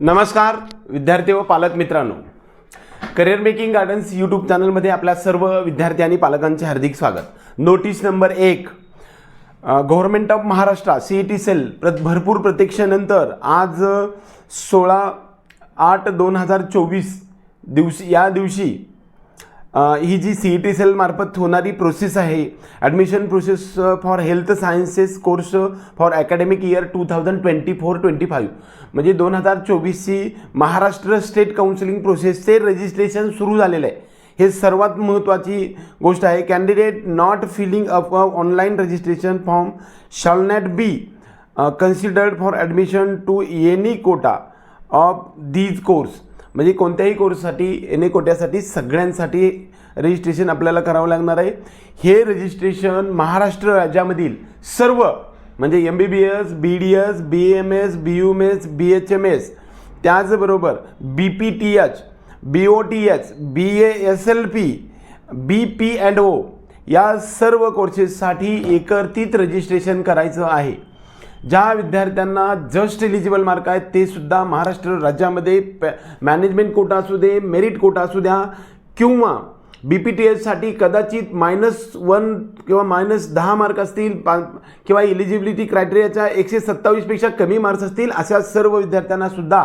नमस्कार विद्यार्थी व पालक मित्रांनो. करिअर मेकिंग गार्डन्स यूट्यूब चॅनलमध्ये आपल्या सर्व विद्यार्थी आणि पालकांचे हार्दिक स्वागत. नोटीस नंबर एक. Government of Maharashtra C E T cell प्र भरपूर प्रतीक्षेनंतर आज सोळा आठ दोन हजार चोवीस दिवशी या दिवशी ही जी सी ई टी सेलमार्फत होणारी प्रोसेस आहे admission process for health sciences course for academic year two thousand twenty four twenty five म्हणजे दोन हजार चोवीसची महाराष्ट्र स्टेट काउन्सिलिंग प्रोसेसचे रजिस्ट्रेशन सुरू झालेलं आहे. हे सर्वात महत्त्वाची गोष्ट आहे. Candidate not filling up online registration form shall not be considered for admission to any quota of these course म्हणजे कोणत्याही कोर्ससाठी एन ए कोट्यासाठी सगळ्यांसाठी रजिस्ट्रेशन आपल्याला करावं लागणार आहे. हे रजिस्ट्रेशन महाराष्ट्र राज्यामधील सर्व म्हणजे M B B S B D S B M S B U M S B H M S त्याचबरोबर B P T H B O T H B A S L P B P and O या सर्व कोर्सेससाठी एकत्रित registration करायचं आहे. ज्या विद्यार्थ्यांना just eligible mark आहेत ते सुद्धा महाराष्ट्र राज्यामध्ये पॅ मॅनेजमेंट कोटा असू दे मेरिट कोटा असू द्या किंवा बी पी टी एससाठी कदाचित मायनस वन किंवा मायनस दहा मार्क असतील पा किंवा इलिजिबिलिटी क्रायटेरियाच्या एकशे सत्तावीसपेक्षा कमी मार्क्स असतील अशा सर्व विद्यार्थ्यांना सुद्धा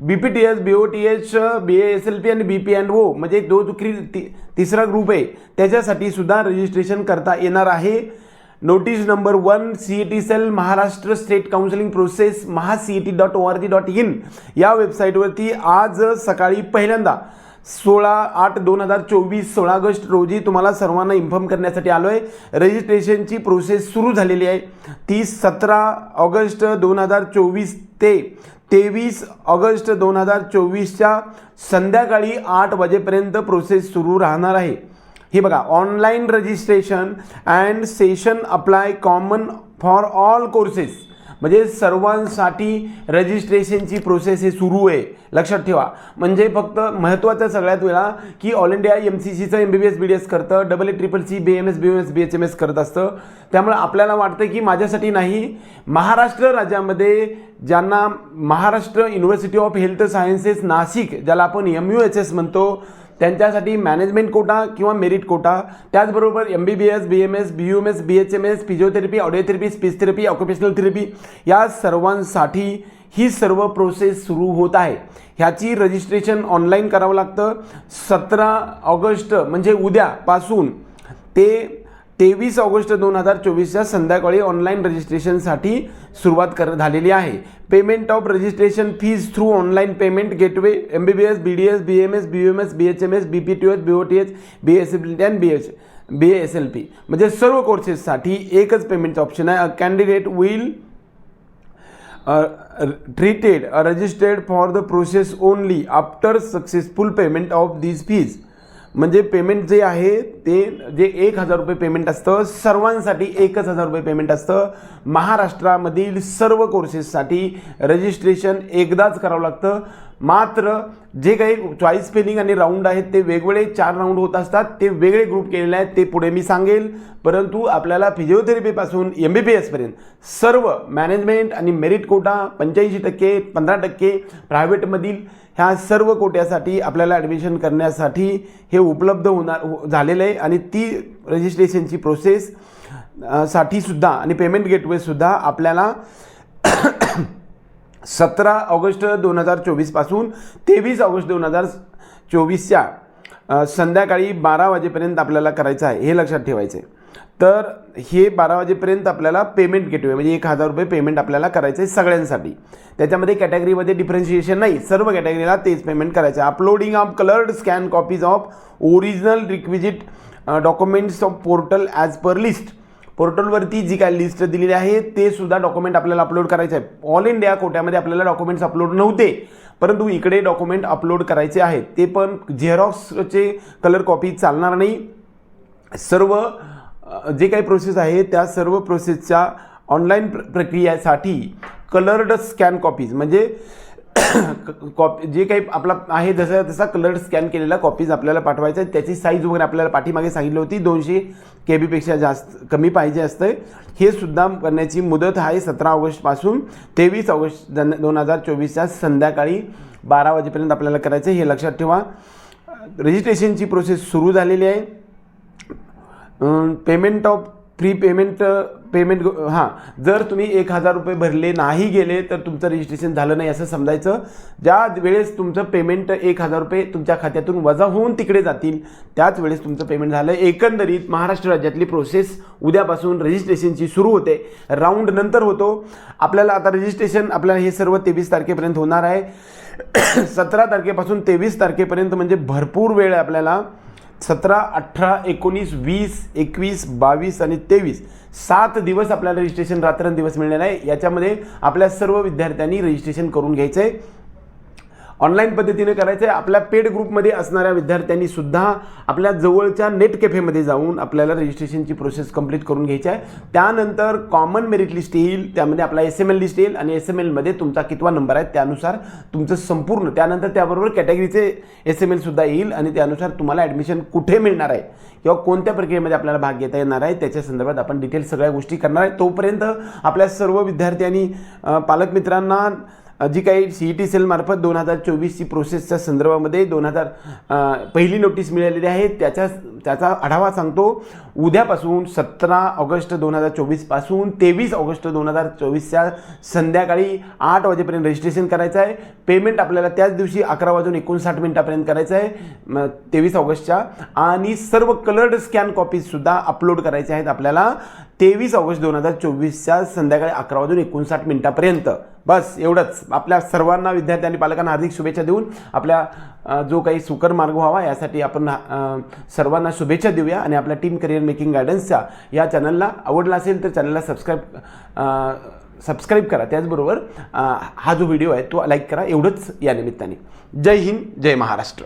B P T S B O T H B A S L P आणि बी पी अँड ओ म्हणजे दो दुखरी ती ति तिसरा ग्रुप आहे त्याच्यासाठी सुद्धा रजिस्ट्रेशन करता येणार आहे. Notice number one C E T cell Maharashtra state counselling process Maha C E T dot O R G dot in या वेबसाईटवरती आज सकाळी पहिल्यांदा सोळा आठ दोन हजार चोवीस सोळा ऑगस्ट रोजी तुम्हाला सर्वांना इन्फॉर्म करण्यासाठी आलो आहे रजिस्ट्रेशनची प्रोसेस सुरू झालेली आहे. ती सतरा ऑगस्ट दोन हजार चोवीस ते तेवीस ऑगस्ट दोन हजार चोवीसच्या संध्याकाळी आठ वाजेपर्यंत प्रोसेस सुरू राहणार आहे. हे बघा online registration and session apply common for all courses म्हणजे सर्वांसाठी रजिस्ट्रेशनची प्रोसेस हे सुरू आहे. लक्षात ठेवा. म्हणजे फक्त महत्त्वाचं सगळ्यात वेळा की ऑल इंडिया एम सी सीचं M B B S B D S करतं double A triple C B M S B M S B H M S करत असतं. त्यामुळे आपल्याला वाटतं की माझ्यासाठी नाही महाराष्ट्र राज्यामध्ये ज्यांना Maharashtra university of health sciences Nashik ज्याला आपण एम यू एच एस म्हणतो त्यांच्यासाठी मॅनेजमेंट कोटा किंवा मेरिट कोटा त्याचबरोबर M B B S B M S B U M S B H M S physiotherapy audiotherapy speech therapy occupational therapy या सर्वांसाठी ही सर्व process सुरू होत आहे. ह्याची रजिस्ट्रेशन ऑनलाईन करावं लागतं. सतरा ऑगस्ट म्हणजे उद्यापासून ते तेवीस ऑगस्ट दोन हजार चोवीसच्या संध्याकाळी ऑनलाईन रजिस्ट्रेशनसाठी सुरुवात कर झालेली आहे. Payment of registration fees through online payment gateway M B B S B D S B M S B M S B H M S B P T H B O T H B S L P and B H B S L P म्हणजे सर्व कोर्सेससाठी एकच पेमेंटचं option आहे. A candidate will treated registered for the process only after successful payment of these fees म्हणजे payment जे आहे ते जे एक हजार रुपये पेमेंट असतं सर्वांसाठी एकच हजार रुपये पेमेंट असतं. महाराष्ट्रामधील सर्व कोर्सेससाठी रजिस्ट्रेशन एकदाच करावं लागतं. मात्र जे काही चॉईस स्पेलिंग आणि राऊंड आहेत ते वेगवेगळे चार राऊंड होत असतात. ते वेगळे ग्रुप केलेले आहेत ते पुढे मी सांगेल. परंतु आपल्याला फिजिओथेरपीपासून एम बी बी एसपर्यंत सर्व मॅनेजमेंट आणि मेरिट कोटा पंच्याऐंशी टक्के पंधरा टक्के प्रायव्हेटमधील ह्या सर्व कोट्यासाठी आपल्याला ॲडमिशन करण्यासाठी हे उपलब्ध होणार झालेलं आहे. आणि ती रजिस्ट्रेशनची प्रोसेस साठी सुद्धा आणि पेमेंट गेटवेसुद्धा आपल्याला सतरा ऑगस्ट दोन हजार चोवीसपासून तेवीस ऑगस्ट दोन हजार चोवीसच्या संध्याकाळी बारा वाजेपर्यंत आपल्याला करायचं आहे हे लक्षात ठेवायचं आहे तर हे बारा वाजेपर्यंत आपल्याला पेमेंट गेटवे म्हणजे एक हजार रुपये पेमेंट आपल्याला करायचं आहे सगळ्यांसाठी. त्याच्यामध्ये कॅटेगरीमध्ये डिफरन्शिएशन नाही सर्व कॅटेगरीला तेच पेमेंट करायचं आहे. Uploading of coloured scan copies of original requisite documents of portal as per list पोर्टलवरती जी काय लिस्ट दिलेली आहे ते सुद्धा डॉक्युमेंट आपल्याला अपलोड करायचं आहे ऑल इंडिया कोट्यामध्ये आपल्याला डॉक्युमेंट्स अपलोड नव्हते. परंतु इकडे डॉक्युमेंट अपलोड करायचे आहेत. ते पण झेरॉक्सचे कलर कॉपी चालणार नाही. सर्व जे काही प्रोसेस आहे त्या सर्व प्रोसेसच्या ऑनलाईन प्र प्रक्रियेसाठी कलर्ड स्कॅन कॉपीज म्हणजे कॉपी जे काही आपला आहे जसं तसा कलर स्कॅन केलेला कॉपीज आपल्याला पाठवायचा आहे त्याची साईज वगैरे आपल्याला पाठीमागे सांगितली होती. दोनशे के बीपेक्षा जास्त कमी पाहिजे असतं हे सुद्धा करण्याची मुदत आहे सतरा ऑगस्टपासून. तेवीस ऑगस्ट जन दोन हजार चोवीसच्या संध्याकाळी बारा वाजेपर्यंत आपल्याला करायचं आहे. हे लक्षात ठेवा. रजिस्ट्रेशनची प्रोसेस सुरू झालेली आहे. Payment of free payment payment हां जर तुम्ही एक हजार रुपये भरले नाही गेले तर तुमचं रजिस्ट्रेशन झालं नाही असं समजायचं. ज्या वेळेस तुमचं पेमेंट एक हजार रुपये तुमच्या खात्यातून वजा होऊन तिकडे जातील त्याच वेळेस तुमचं पेमेंट झालं. एकंदरीत महाराष्ट्र राज्यातली प्रोसेस उद्यापासून रजिस्ट्रेशनची सुरू होते. राऊंड नंतर होतो. आपल्याला आता रजिस्ट्रेशन आपल्याला हे सर्व तेवीस तारखेपर्यंत होणार आहे. सतरा तारखेपासून तेवीस तारखेपर्यंत म्हणजे भरपूर वेळ आहे आपल्याला. सतरा अठरा एकोणीस वीस एकवीस बावीस आणि तेवीस. सात दिवस आपल्याला रजिस्ट्रेशन रात्रंदिवस मिळणार आहे. याच्यामध्ये आपल्या सर्व विद्यार्थ्यांनी रजिस्ट्रेशन करून घ्यायचं आहे ऑनलाईन पद्धतीने करायचं. आहे आपल्या पेड ग्रुपमध्ये असणाऱ्या विद्यार्थ्यांनी सुद्धा आपल्या जवळच्या नेट कॅफेमध्ये जाऊन आपल्याला रजिस्ट्रेशनची प्रोसेस कंप्लीट करून घ्यायची आहे. त्यानंतर कॉमन मेरिट लिस्ट येईल. त्यामध्ये आपला एस एम एल लिस्ट येईल आणि एस एम एलमध्ये तुमचा कितवा नंबर आहे त्यानुसार तुमचं संपूर्ण त्यानंतर त्याबरोबर कॅटेगरीचे एस एम एलसुद्धा येईल आणि त्यानुसार तुम्हाला ॲडमिशन कुठे मिळणार आहे किंवा कोणत्या प्रक्रियेमध्ये आपल्याला भाग घेता येणार आहे त्याच्या संदर्भात आपण डिटेल सगळ्या गोष्टी करणार आहे. तोपर्यंत आपल्या सर्व विद्यार्थ्यांनी अ, पालकमित्रांना जी काही सी ई टी सेलमार्फत दोन हजार चोवीसची प्रोसेसच्या संदर्भामध्ये दोन हजार पहिली नोटीस मिळालेली आहे. त्याच्या त्याचा आढावा सांगतो. उद्यापासून सतरा ऑगस्ट दोन हजार चोवीसपासून तेवीस ऑगस्ट दोन हजार चोवीसच्या संध्याकाळी आठ वाजेपर्यंत रजिस्ट्रेशन करायचं आहे. पेमेंट आपल्याला त्याच दिवशी अकरा वाजून एकोणसाठ मिनिटापर्यंत करायचं आहे. तेवीस ऑगस्टच्या आणि सर्व कलर्ड स्कॅन कॉपीजसुद्धा अपलोड करायचे आहेत आपल्याला तेवीस ऑगस्ट दोन हजार चोवीसच्या संध्याकाळी अकरा वाजून एकोणसाठ मिनिटापर्यंत. बस एवढंच. आपल्या सर्वांना विद्यार्थी आणि पालकांना हार्दिक शुभेच्छा देऊन आपल्या जो काही सुकर मार्ग व्हावा यासाठी आपण सर्वांना शुभेच्छा देऊया. आणि आपल्या टीम करिअर मेकिंग गायडन्सचा या चॅनलला आवडला असेल तर चॅनलला सबस्क्राईब सबस्क्राईब करा. त्याचबरोबर हा जो व्हिडिओ आहे तो लाईक करा. एवढंच या निमित्ताने. जय हिंद जय महाराष्ट्र.